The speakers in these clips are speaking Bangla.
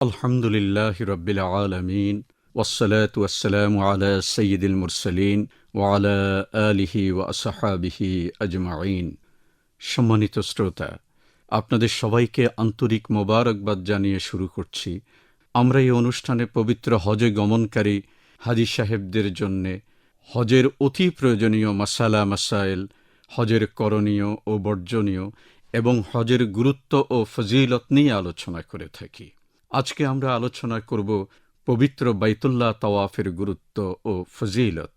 আলহামদুলিল্লাহ রবিল আলমিন ওসলাত ওসালাম আলা সঈদুল মুরসলিন ওয়ালা আলিহি ওয়াসাহাবিহি আজমাইন। সম্মানিত শ্রোতা, আপনাদের সবাইকে আন্তরিক মোবারকবাদ জানিয়ে শুরু করছি। আমরা এই অনুষ্ঠানে পবিত্র হজে গমনকারী হাজি সাহেবদের জন্যে হজের অতি প্রয়োজনীয় মাসালা, মাসাইল, হজের করণীয় ও বর্জনীয় এবং হজের গুরুত্ব ও ফজিলত নিয়ে আলোচনা করে থাকি। আজকে আমরা আলোচনা করব পবিত্র বাইতুল্লাহ তাওয়াফের গুরুত্ব ও ফজিলত।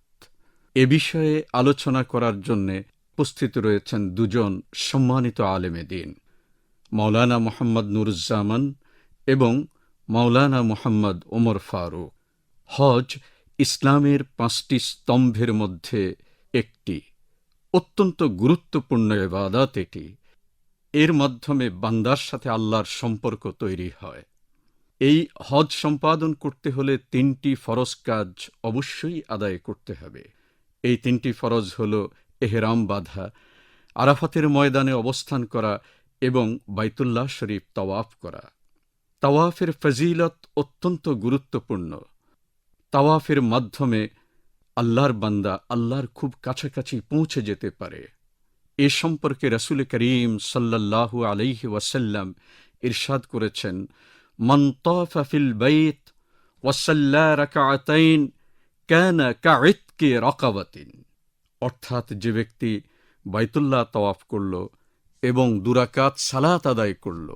এ বিষয়ে আলোচনা করার জন্যে উপস্থিত রয়েছেন দুজন সম্মানিত আলেমে দিন, মাওলানা মোহাম্মদ নুরুজ্জামান এবং মাওলানা মোহাম্মদ ওমর ফারুক। হজ ইসলামের পাঁচটি স্তম্ভের মধ্যে একটি। অত্যন্ত গুরুত্বপূর্ণ এবাদাত এটি। এর মাধ্যমে বান্দার সাথে আল্লাহর সম্পর্ক তৈরি হয়। এই হজ সম্পাদন করতে হলে তিনটি ফরজ কাজ অবশ্যই আদায় করতে হবে। এই তিনটি ফরজ হল এহেরাম বাধা, আরাফাতের ময়দানে অবস্থান করা এবং বাইতুল্লাহ শরীফ তাওয়াফ করা। তাওয়াফের ফজিলত অত্যন্ত গুরুত্বপূর্ণ। তাওয়াফের মাধ্যমে আল্লাহর বান্দা আল্লাহর খুব কাছাকাছি পৌঁছে যেতে পারে। এ সম্পর্কে রসুল করিম সাল্লাল্লাহু আলাইহি ওয়াসাল্লাম ইরশাদ করেছেন من طاف في البيت وصلى ركعتين كان كعتق رقبة অর্থাৎ যে ব্যক্তি বাইতুল্লাহ তওয়াফ করল এবং দুরাকাত সালাত আদায় করল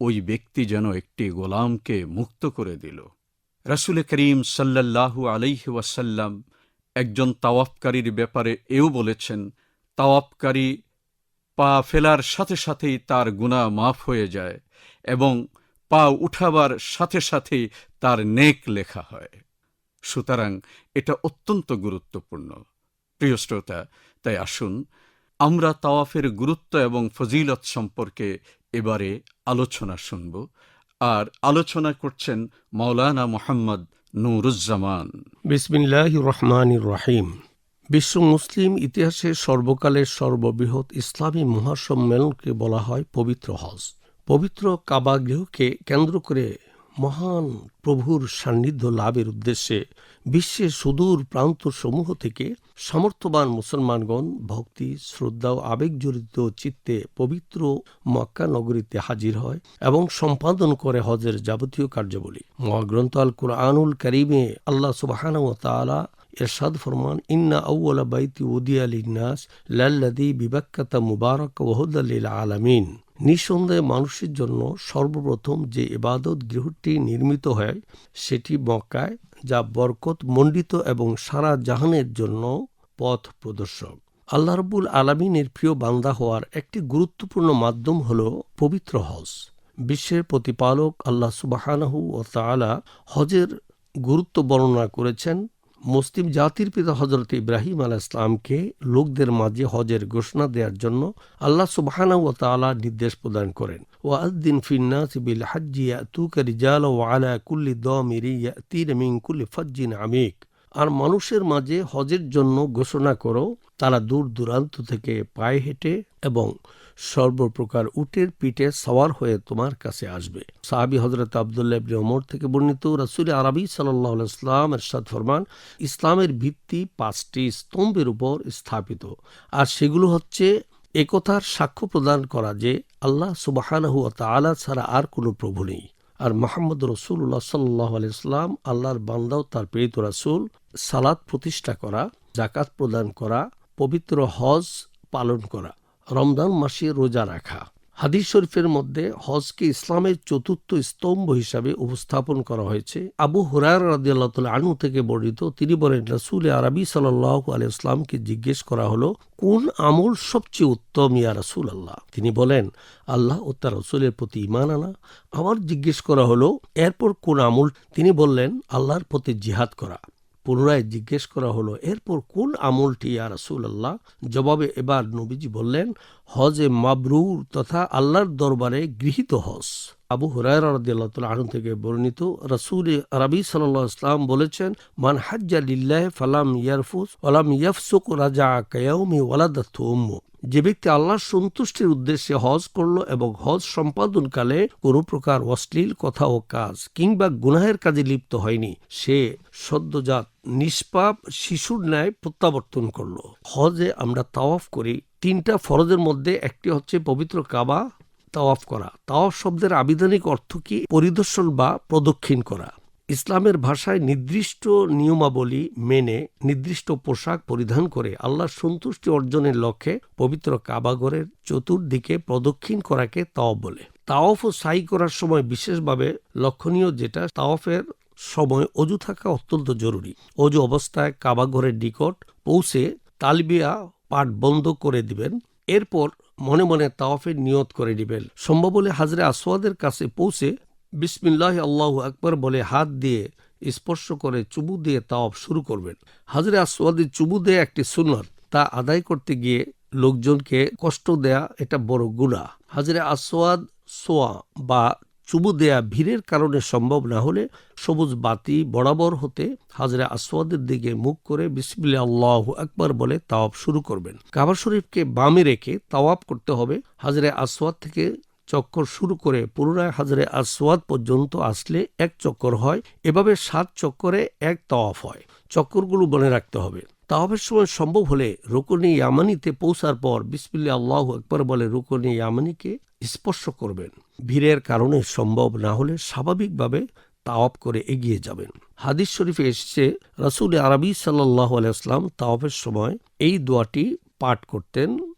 ওই ব্যক্তি যেন একটি গোলামকে মুক্ত করে দিল রাসুল করিম সাল্লাল্লাহু আলাইহি ওয়াসাল্লাম একজন তাওয়াফকারীর ব্যাপারে এও বলেছেন তাওয়াফকারী পা ফেলার সাথে সাথেই তার গুণা মাফ হয়ে যায় এবং পা উঠাবার সাথে সাথেই তার নেক লেখা হয়। সুতরাং এটা অত্যন্ত গুরুত্বপূর্ণ। প্রিয় শ্রোতা, তাই আসুন, আমরা তাওয়াফের গুরুত্ব এবং ফজিলত সম্পর্কে এবারে আলোচনা শুনব। আর আলোচনা করছেন মাওলানা মোহাম্মদ নুরুজ্জামান। বিসমিল্লাহ রহমান রহিম। বিশ্ব মুসলিম ইতিহাসে সর্বকালের সর্ববৃহৎ ইসলামী মহাসম্মেলনকে বলা হয় পবিত্র হজ। পবিত্র কাবা গৃহকে কেন্দ্র করে মহান প্রভুর সান্নিধ্য লাভের উদ্দেশ্যে বিশ্বের সুদূর প্রান্তসমূহ থেকে সামর্থ্যবান মুসলমানগণ ভক্তি, শ্রদ্ধা ও আবেগজড়িত চিত্তে পবিত্র মক্কা নগরীতে হাজির হয় এবং সম্পাদন করে হজের যাবতীয় কার্যাবলী। মহাগ্রন্থ আল কুরআনুল করিমে আল্লাহ সুবাহান ও তালা এরশাদ ফরমান, ইন্না আউ্লা বাইতি উদিয়া লিন্নাস লাল্লাদি বিবাক্কাতা মুবারক ওহদাল্লিল আলামিন। নিঃসন্দেহে মানুষের জন্য সর্বপ্রথম যে ইবাদত গৃহটি নির্মিত হয়, সেটি মক্কায়, যা বরকত মণ্ডিত এবং সারা জাহানের জন্য পথ প্রদর্শক। আল্লাহ রবুল আলমিনের প্রিয় বান্দা হওয়ার একটি গুরুত্বপূর্ণ মাধ্যম হল পবিত্র হজ। বিশ্বের প্রতিপালক আল্লাহ সুবাহানাহু ও তালা হজের গুরুত্ব বর্ণনা করেছেন মুসলিম জাতির পিতা হজরত ইব্রাহিম আলাহ ইসলামকে লোকদের মাঝে হজের ঘোষণা দেওয়ার জন্য আল্লাহ সুবাহানা ও তালা নির্দেশ প্রদান করেন। ও ফিন্নাস বিল হাজিয়া তুকা রিজাল ও আলা কুল্লি দমিরিয়া তীর মিং কুল্লি ফজ্জিন আমিক। আর মানুষের মাঝে হজের জন্য ঘোষণা করো, তারা দূর দূরান্ত থেকে পায়ে হেঁটে এবং সর্বপ্রকার উটের পিঠে সওয়ার হয়ে তোমার কাছে আসবে। সাহাবি হজরত আবদুল্লাহ ইবনে ওমর থেকে বর্ণিত রাসুল আরবি সাল্লাহ ইসলাম এরশাদ ফরমান, ইসলামের ভিত্তি পাঁচটি স্তম্ভের উপর স্থাপিত। আর সেগুলো হচ্ছে একথার সাক্ষ্য প্রদান করা যে আল্লাহ সুবাহানহু তালা ছাড়া আর কোনো প্রভু নেই। আর মোহাম্মদ রসুল্লাহ সাল্লাহ আলাইসলাম আল্লাহর বান্দাও তার প্রেরিত রাসুল সালাদ প্রতিষ্ঠা করা জাকাত প্রদান করা, পবিত্র হজ পালন করা। রমজান মাসে রোজা রাখা। হাদিস শরীফের মধ্যে হজকে ইসলামের চতুর্থ স্তম্ভ হিসাবে উপস্থাপন করা হয়েছে। আবু হুরার রাদিয়াল্লাহ আনু থেকে বর্ণিত, তিনি বলেন, রাসুল আরবি সাল্লাহ আলি ইসলামকে জিজ্ঞেস করা হলো, কোন আমল সবচেয়ে উত্তম ইয়া রাসুল আল্লাহ তিনি বলেন, আল্লাহ ও তার রসুলের প্রতি ইমান আনা। আবার জিজ্ঞেস করা হলো, এরপর কোন আমল? তিনি বললেন, আল্লাহর প্রতি জিহাদ করা। পুনরায় জিজ্ঞেস করা হলো, এরপর কোন আমলটি, ইয়া রাসুল আল্লাহ জবাবে এবার নবীজি বললেন, হজে মাবরুর তথা আল্লাহর দরবারে গৃহীত হজ। আবু হুরায়রাদিয়াল্লাহ আহম থেকে বর্ণিত রসুল আরবি সাল্লাহ ইসলাম বলেছেন, মান হাজ্জা লিল্লাহ ফালাম ইয়ারফুস ওলাম ইয়াফসুক রাজা কায়াউমি ওয়ালাদাত উম্মু। যে ব্যক্তি আল্লাহর সন্তুষ্টির উদ্দেশ্যে হজ করল এবং হজ সম্পাদনকালে কোনো প্রকার অশ্লীল কথা ও কাজ কিংবা গুনাহের কাজে লিপ্ত হয়নি, সে সদ্যজাত নিষ্পাপ শিশুর ন্যায় প্রত্যাবর্তন করল। হজে আমরা তাওয়াফ করি। তিনটা ফরজের মধ্যে একটি হচ্ছে পবিত্র কাবা, তাওয়াফ করা। তাওয়াফ শব্দের আবিধানিক অর্থ কি? পরিদর্শন বা প্রদক্ষিণ করা। ইসলামের ভাষায় নির্দিষ্ট নিয়মাবলী মেনে নির্দিষ্ট পোশাক পরিধান করে আল্লাহর সন্তুষ্টি অর্জনের লক্ষ্যে পবিত্র কাবাগরের চতুর্দিকে প্রদক্ষিণ করাকে তাওয়াফ বলে। তাওয়াফ ও সাই করার সময় বিশেষভাবে লক্ষণীয় যেটা, তাওয়াফের সময় অজু থাকা অত্যন্ত জরুরি। অজু অবস্থায় কাবাঘরের নিকট পৌঁছে তালবিয়া পাঠ বন্ধ করে দিবেন, এরপর মনে মনে তাওয়াফের নিয়ত করে দিবেন সম্ভব হলে হাজরে আসওয়াদের কাছে পৌঁছে বিসমিল্লাহ আল্লাহ আকবর বলে হাত দিয়ে স্পর্শ করে চুবু দিয়ে তাওয়াফ শুরু করবেন। হাজরে আসওয়াদের চুবু দেয়া একটি সুন্নত, তা আদায় করতে গিয়ে লোকজনকে কষ্ট দেয়া এটা বড় গুণা হাজরে আসওয়াদ সোয়া বা চুবু দেয়া ভিড়ের কারণে সম্ভব না হলে সবুজ বাতি বরাবর হতে হাজরে আসওয়াদের দিকে মুখ করে বিসমিল্লা আল্লাহ আকবার বলে তাওয়াব শুরু করবেন। কাবা শরীফকে বামে রেখে তাওয়াব করতে হবে। হাজরে আসওয়াদ থেকে চক্কর শুরু করে পুনরায় হাজরে আসওয়াদ পর্যন্ত আসলে এক চক্কর হয়। এভাবে সাত চক্করে এক তাওয়াফ হয়। চক্করগুলো মনে রাখতে হবে। তাওয়াফের সময় সম্ভব হলে রুকনি ইয়ামানিতে পৌঁছার পর বিসমিল্লা আল্লাহ একবার বলে রুকনি ইয়ামানিকে স্পর্শ করবেন। ভিড়ের কারণে সম্ভব না হলে স্বাভাবিকভাবে তাওয়াফ করে এগিয়ে যাবেন। হাদিস শরীফে এসেছে, রাসুল আরবি সাল্লাহ আলাইসলাম তাওয়াফের সময় এই দোয়াটি পাঠ করতেন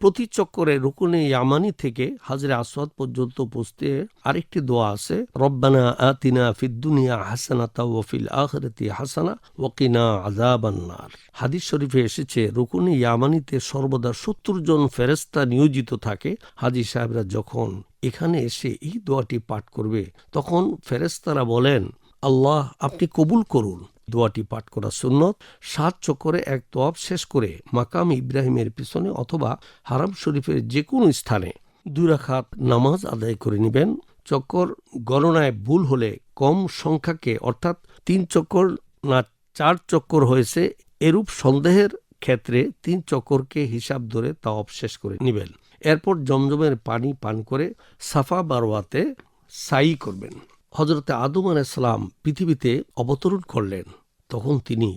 প্রতি চক্করে রুকুনে ইয়ামানি থেকে হাজরে আসওয়াদ পর্যন্ত পৌঁছতে আরেকটি দোয়া আছে, রব্বানা আতিনা ফিদ দুনিয়া হাসানাতা ওয়া ফিল আখিরাতি হাসানা ওয়া কিনা আযাবান নার হাদিস শরীফে এসেছে, রুকুনে ইয়ামানিতে সর্বদা সত্তর জন ফেরেশতা নিয়োজিত থাকে। হাজি সাহেবরা যখন এখানে এসে এই দোয়াটি পাঠ করবে, তখন ফেরেশতারা বলেন, আল্লাহ, আপনি কবুল করুন। দোয়াটি পাঠ করা সুন্নত, সাত চক্করে এক তোয়াব শেষ করে মাকাম ইব্রাহিমের পিছনে অথবা হারাম শরীফের যে কোনো স্থানে দুই রাখাত নামাজ আদায় করে নেবেন। চক্কর গণনায় ভুল হলে কম সংখ্যাকে, অর্থাৎ তিন চক্কর না চার চক্কর হয়েছে, এরূপ সন্দেহের ক্ষেত্রে তিন চক্করকে হিসাব ধরে তাওয়াব শেষ করে নেবেন। এরপর জমজমের পানি পান করে সাফা বারোয়াতে সাই করবেন। হজরতে আদম আলাইসালাম পৃথিবীতে অবতরণ করলেন। তখন তিনি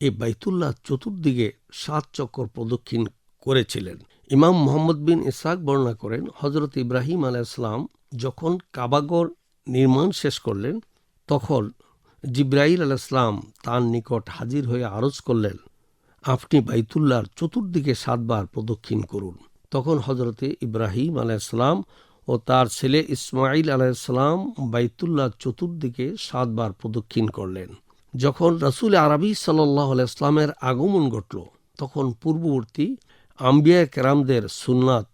এই বাইতুল্লাহ চতুর্দিকে সাত চক্কর প্রদক্ষিণ করেছিলেন। ইমাম মোহাম্মদ বিন ইসাক বর্ণনা করেন হজরত ইব্রাহিম আলাইসালাম যখন কাবাগর নির্মাণ শেষ করলেন, তখন জিব্রাইল আলাইসলাম তার নিকট হাজির হয়ে আরজ করলেন, আপনি বাইতুল্লাহর চতুর্দিকে সাতবার প্রদক্ষিণ করুন। তখন হজরতে ইব্রাহিম আলাইসালাম ও তার ছেলে ইসমাইল আলাইসালাম বাইতুল্লাহ চতুর্দিকে সাতবার প্রদক্ষিণ করলেন। যখন রসুল আরবি সাল্লাহ ইসলামের আগমন ঘটল, তখন পূর্ববর্তী আম্বিয়া কেরামদের সুন্নাত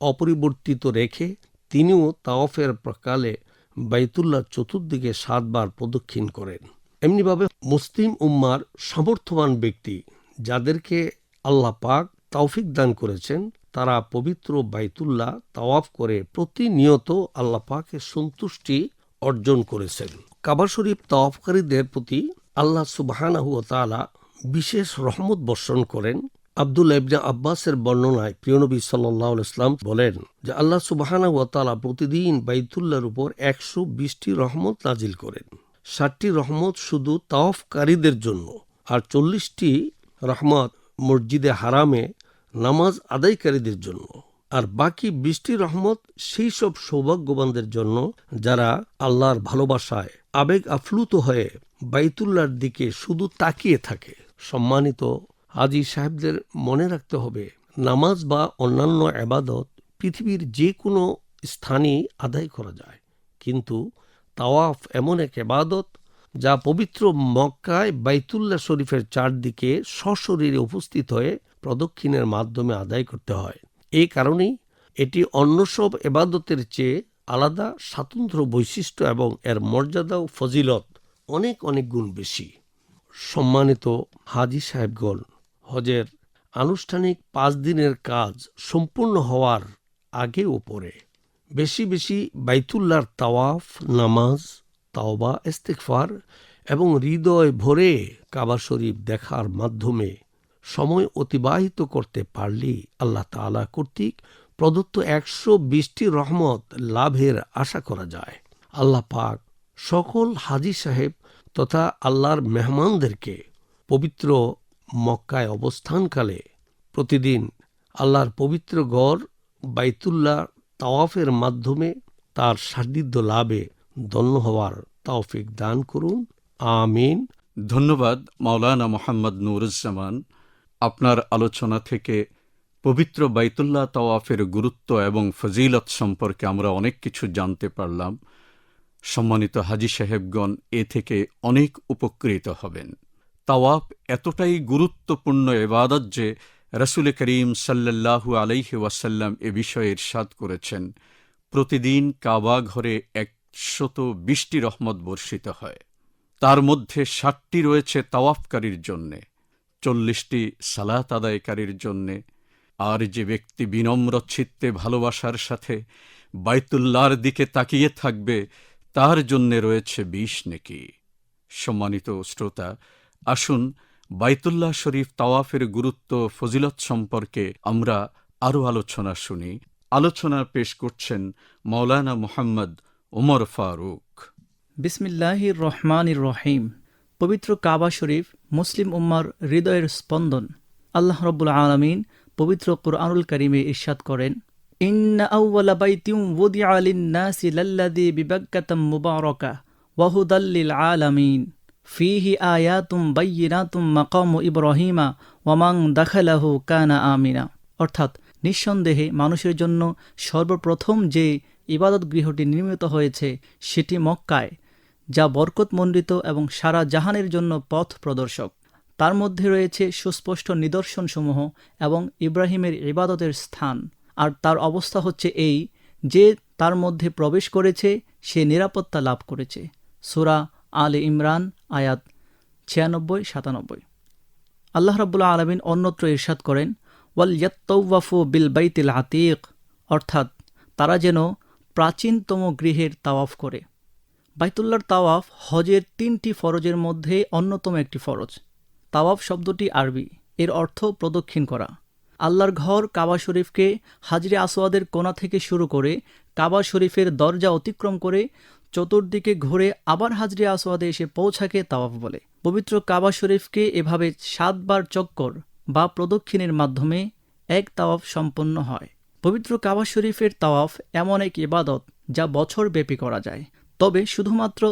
অপরিবর্তিত রেখে তিনিও তাওফের প্রকালে বাইতুল্লাহ চতুর্দিকে সাতবার প্রদক্ষিণ করেন। এমনিভাবে মুসলিম উম্মার সামর্থ্যবান ব্যক্তি, যাদেরকে আল্লাহ পাক তৌফিক দান করেছেন তারা পবিত্র বাইতুল্লাহ তাওয়াফ করে প্রতিনিয়ত আল্লাহ পাকের সন্তুষ্টি অর্জন করেছেন। কাবা শরীফ তাওয়াফকারীদের প্রতি আল্লাহ সুবাহানাহু তাআলা বিশেষ রহমত বর্ষণ করেন। আব্দুল ইবনে আব্বাসের বর্ণনায় প্রিয়নবী সাল্লাহ ইসলাম বলেন যে আল্লাহ সুবাহানাহু তাআলা প্রতিদিন বাইতুল্লাহর উপর একশো বিশটি রহমত নাজিল করেন। ষাটটি রহমত শুধু তাওয়াফকারীদের জন্য, আর চল্লিশটি রহমত মসজিদে হারামে নামাজ আদায়কারীদের জন্য। আর বাকি বৃষ্টি রহমত সেই সব সৌভাগ্যবানদের জন্য, যারা আল্লাহর ভালোবাসায় আবেগ আফ্লুত হয়ে বাইতুল্লার দিকে শুধু তাকিয়ে থাকে। সম্মানিত হাজি সাহেবদের মনে রাখতে হবে, নামাজ বা অন্যান্য আবাদত পৃথিবীর যে কোনো স্থানেই আদায় করা যায়। কিন্তু তাওয়াফ এমন এক এবাদত যা পবিত্র মক্কায় বাইতুল্লাহ শরীফের চারদিকে সশরীরে উপস্থিত হয়ে প্রদক্ষিণের মাধ্যমে আদায় করতে হয়। এই কারণেই এটি অন্য সব এবাদতের চেয়ে আলাদা স্বাতন্ত্র বৈশিষ্ট্য এবং এর মর্যাদা ও ফজিলত অনেক অনেক গুণ বেশি। সম্মানিত হাজি সাহেবগণ, হজের আনুষ্ঠানিক পাঁচ দিনের কাজ সম্পূর্ণ হওয়ার আগে ও পরে বেশি বেশি বাইতুল্লাহর তাওয়াফ, নামাজ, তাওবা ইস্তেকফার এবং হৃদয় ভরে কাবা শরীফ দেখার মাধ্যমে সময় অতিবাহিত করতে পারলেই আল্লাহ তাআলা কর্তৃক প্রদত্ত একশো বিশটি রহমত লাভের আশা করা যায়। আল্লাহ পাক সকল হাজি সাহেব তথা আল্লাহর মেহমানদেরকে পবিত্র মক্কায় অবস্থানকালে প্রতিদিন আল্লাহর পবিত্র গড় বাইতুল্লাহ তাওয়াফের মাধ্যমে তার সান্নিধ্য লাভে ধন্য হওয়ার তাওফিক দান করুন। আমিন। ধন্যবাদ মাওলানা মোহাম্মদ নুরুজ্জামান। আপনার আলোচনা থেকে পবিত্র বাইতুল্লাহ তাওয়াফের গুরুত্ব এবং ফজিলত সম্পর্কে আমরা অনেক কিছু জানতে পারলাম। সম্মানিত হাজি সাহেবগণ, এ থেকে অনেক উপকৃত হবেন। তাওয়াফ এতটাই গুরুত্বপূর্ণ এবাদত যে রসুল করিম সাল্লাল্লাহু আলাইহি ওয়াসাল্লাম এ বিষয়ে ইরশাদ করেছেন। প্রতিদিন কাবা ঘরে একশত বিশটি রহমত বর্ষিত হয়। তার মধ্যে ষাটটি রয়েছে তাওয়াফকারীর জন্যে। চল্লিশটি সালাত আদায়কারীর জন্যে আর যে ব্যক্তি বিনম্র চিত্তে ভালোবাসার সাথে বাইতুল্লাহর দিকে তাকিয়ে থাকবে, তার জন্যে রয়েছে বিষ নেকি। সম্মানিত শ্রোতা, আসুন বাইতুল্লাহ শরীফ তাওয়াফের গুরুত্ব ফজিলত সম্পর্কে আমরা আরও আলোচনা শুনি। আলোচনা পেশ করছেন মৌলানা মোহাম্মদ ওমর ফারুক। বিসমিল্লাহির রহমানির রহিম। পবিত্র কাবা শরীফ মুসলিম উম্মার হৃদয়ের স্পন্দন আল্লাহ রব্বুল আলমিন পবিত্র কুরআনুল করিমে ইরশাদ করেন মুবারাকা ওয়া হুদাল লিল আলামিন। ফীহি আয়াতুম বাইয়িনাতুম মাকামু ইব্রাহিমা ওয়া দাখালাহু কানা আমিনা। অর্থাৎ নিঃসন্দেহে মানুষের জন্য সর্বপ্রথম যে ইবাদত গৃহটি নির্মিত হয়েছে সেটি মক্কায়। যা বরকতমণ্ডিত এবং সারা জাহানের জন্য পথ প্রদর্শক। তার মধ্যে রয়েছে সুস্পষ্ট নিদর্শনসমূহ এবং ইব্রাহিমের ইবাদতের স্থান। আর তার অবস্থা হচ্ছে এই যে তার মধ্যে প্রবেশ করেছে, সে নিরাপত্তা লাভ করেছে। সুরা আলে ইমরান, আয়াত ছিয়ানব্বই, সাতানব্বই। আল্লাহ রাবুল্লাহ আলমিন অন্যত্র ইরশাদ করেন, ওয়াল ইয়াত্তৌফু বিল বাইতিল আতিক অর্থাৎ তারা যেন প্রাচীনতম গৃহের তাওয়াফ করে। বাইতুল্লার তাওয়াফ হজের তিনটি ফরজের মধ্যে অন্যতম একটি ফরজ। তাওয়াফ শব্দটি আরবি। এর অর্থ প্রদক্ষিণ করা। আল্লাহর ঘর কাবা শরীফকে হাজরে আসোয়াদের কোনা থেকে শুরু করে কাবা শরীফের দরজা অতিক্রম করে চতুর্দিকে ঘুরে আবার হাজরে আসোয়াদে এসে পৌঁছাকে তাওয়াফ বলে। পবিত্র কাবা শরীফকে এভাবে সাতবার চক্কর বা প্রদক্ষিণের মাধ্যমে এক তাওয়াফ সম্পন্ন হয়। পবিত্র কাবা শরীফের তাওয়াফ এমন এক ইবাদত যা বছর ব্যাপী করা যায়। তবে শুধুমাত্র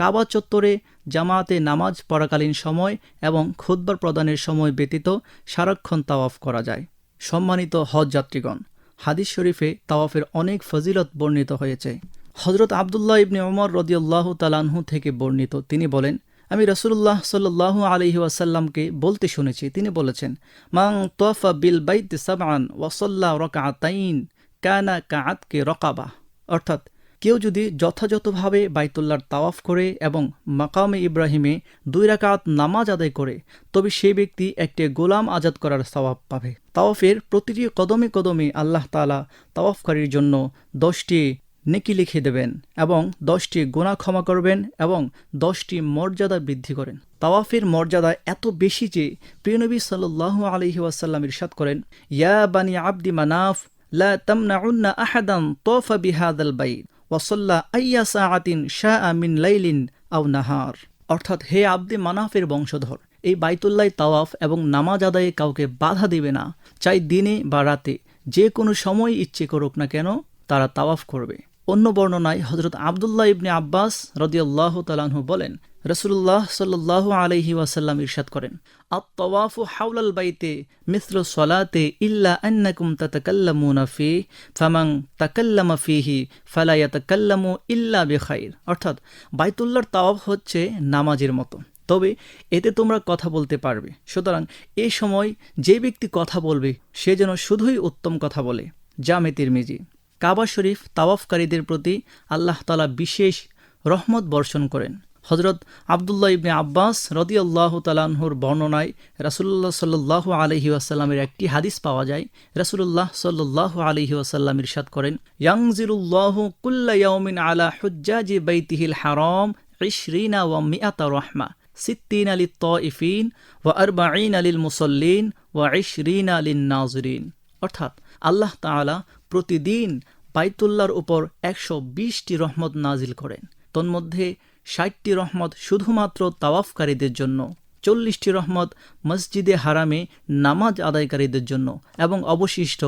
কাবা চত্বরে জামাতে নামাজ পড়াকালীন সময় এবং খুদ্বার প্রদানের সময় ব্যতীত সারাক্ষণ তাওয়াফ করা যায়। সম্মানিত হজ যাত্রীগণ, হাদিস শরীফে তাওয়াফের অনেক ফজিলত বর্ণিত হয়েছে। হজরত আবদুল্লাহ ইবনে ওমর রদিউল্লাহ তালানহু থেকে বর্ণিত, তিনি বলেন, আমি রসুল্লাহ সাল্লাহ আলহি ওয়াসাল্লামকে বলতে শুনেছি, তিনি বলেছেন মাং তোয়াফা বিল বাইত সাবান ওয়াসল্লা রকা রকাতাইন কানা কাআতকে রকাবা। অর্থাৎ কেউ যদি যথাযথভাবে বাইতুল্লার তাওয়াফ করে এবং মাকামে ইব্রাহিমে দুই রাকাত নামাজ আদায় করে, তবে সেই ব্যক্তি একটি গোলাম আজাদ করার সওয়াব পাবে। তাওয়াফের প্রতিটি কদমে কদমে আল্লাহ তালা তাওয়াফকারীর জন্য দশটি নেকি লিখে দেবেন এবং দশটি গোনা ক্ষমা করবেন এবং দশটি মর্যাদা বৃদ্ধি করেন। তাওয়াফের মর্যাদা এত বেশি যে প্রিয়নবী সাল্লাহ আলহি ওয়াসাল্লাম ইরশাদ করেন, ইয়া বানি আব্দি মানাফ, লা তামনাউন্না আহাদান তোফা বিহাদ আল বাইত। ওয়াসল্লা আইয়া সাআতিন শাহ আমিন লাইলিন আও নাহার। অর্থাৎ হে আব্দে মানাফের বংশধর, এই বাইতুল্লাহ তাওয়াফ এবং নামাজ আদায়ে কাউকে বাধা দিবে না। চাই দিনে বা রাতে যে কোনো সময় ইচ্ছে করুক না কেন, তারা তাওয়াফ করবে। অন্য বর্ণনায় হজরত আবদুল্লাহ ইবনে আব্বাস রদিয়াল্লাহ তালাহু বলেন রসুল্লাহ সাল্লাহ আলহি ওয়াসাল্লাম ইরশাদ করেন, আত্তাওয়াফু হাউলাল বাইতে মিসল সলাতে ইল্লা আন্নাকুম তাতাকাল্লামুনা ফি ফামাং তাকাল্লামা ফিহি ফালা ইয়াতাকাল্লামু ইল্লা বিখাইর। অর্থাৎ বাইতুল্লাহর তাওয়াফ হচ্ছে নামাজের মতো। তবে এতে তোমরা কথা বলতে পারবে। সুতরাং এই সময় যে ব্যক্তি কথা বলবে, সে যেন শুধুই উত্তম কথা বলে। জামে তিরমিজি। কাবা শরীফ তাওয়াফকারীদের প্রতি আল্লাহ তালা বিশেষ রহমত বর্ষণ করেন। হজরত আবদুল্লাহ ইবনে আব্বাস রদি আল্লাহ তালাহুর বর্ণনায় রাসুল্লাহ সাল্লাহ আলহি আসাল্লামের একটি হাদিস পাওয়া যায়। রাসুল্লাহ সাল্লাহ আলহি আসাল্লাম ইরশাদ করেন, ইয়াংজিরুল্লাহ কুল্লা ইয়াউমিন আলা হুজ্জাজি বাইতিহিল হারাম ইশরিনা ওয়া মিয়াতা রহমা, সিত্তিন আলী তইফিন ওয়া আরবাঈন আলিল মুসল্লিন ওয়া ইশরিন আলিন নাজরিন অর্থাৎ আল্লাহ তাআলা প্রতিদিন বাইতুল্লাহর উপর একশো বিশটি রহমত নাজিল করেন। তন্মধ্যে ষাটটি রহমত শুধুমাত্র তাওয়াফকারীদের জন্য, চল্লিশটি রহমত মসজিদে হারামে নামাজ আদায়কারীদের জন্য এবং অবশিষ্ট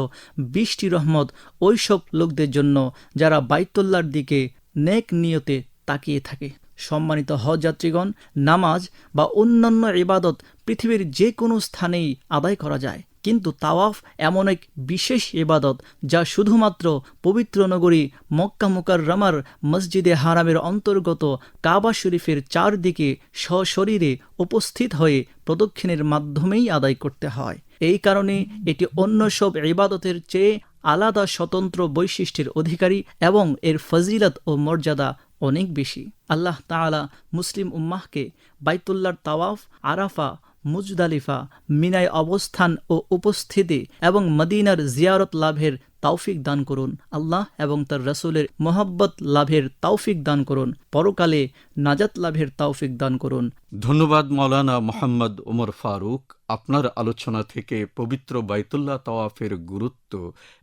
বিশটি রহমত ওইসব লোকদের জন্য যারা বাইতুল্লার দিকে নেক নিয়তে তাকিয়ে থাকে। সম্মানিত হজ যাত্রীগণ, নামাজ বা অন্যান্য ইবাদত পৃথিবীর যে কোনো স্থানেই আদায় করা যায়। কিন্তু তাওয়াফ এমন এক বিশেষ ইবাদত যা শুধুমাত্র পবিত্র নগরী মক্কা মুকাররমার মসজিদে হারামের অন্তর্গত কাবা শরীফের চারদিকে সশরীরে উপস্থিত হয়ে প্রদক্ষিণের মাধ্যমেই আদায় করতে হয়। এই কারণে এটি অন্য সব ইবাদতের চেয়ে আলাদা স্বতন্ত্র বৈশিষ্ট্যের অধিকারী এবং এর ফজিলত ও মর্যাদা অনেক বেশি। আল্লাহ তাআলা মুসলিম উম্মাহকে বাইতুল্লার তাওয়াফ, আরাফা মুজদালিফা মিনায় অবস্থান ও উপস্থিতি এবং মদিনার জিয়ারত লাভের তৌফিক দান করুন। আল্লাহ এবং তার রসুলের মোহাব্বত লাভের তৌফিক দান করুন। পরকালে নাজাত লাভের তৌফিক দান করুন। ধন্যবাদ মৌলানা মোহাম্মদ ওমর ফারুক। আপনার আলোচনা থেকে পবিত্র বাইতুল্লাহ তাওয়াফের গুরুত্ব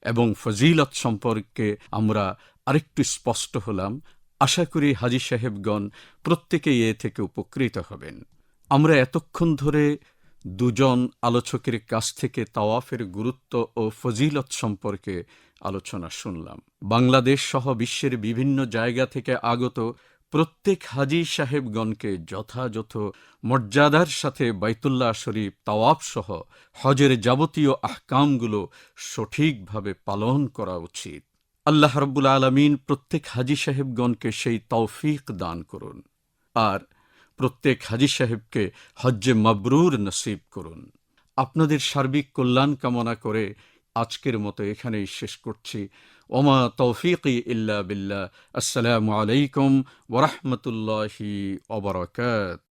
এবং ফজিলত সম্পর্কে আমরা আরেকটু স্পষ্ট হলাম। আশা করি হাজি সাহেবগণ প্রত্যেকেই এ থেকে উপকৃত হবেন। আমরা এতক্ষণ ধরে দুজন আলোচকের কাছ থেকে তাওয়াফের গুরুত্ব ও ফজিলত সম্পর্কে আলোচনা শুনলাম। বাংলাদেশ সহ বিশ্বের বিভিন্ন জায়গা থেকে আগত প্রত্যেক হাজি সাহেবগণকে যথাযথ মর্যাদার সাথে বাইতুল্লাহ শরীফ তাওয়াফ সহ হজের যাবতীয় আহকামগুলো সঠিকভাবে পালন করা উচিত। আল্লাহ রব্বুল আলমিন প্রত্যেক হাজি সাহেবগণকে সেই তৌফিক দান করুন। আর প্রত্যেক হাজি সাহেবকে হজ্জে মাবরুর নসিব করুন। আপনাদের সার্বিক কল্যাণ কামনা করে আজকের মতো এখানেই শেষ করছি। ওমা তৌফিক ইল্লা বিল্লা আসসালামু আলাইকুম ওরহমতুল্লাহি অবরাকাত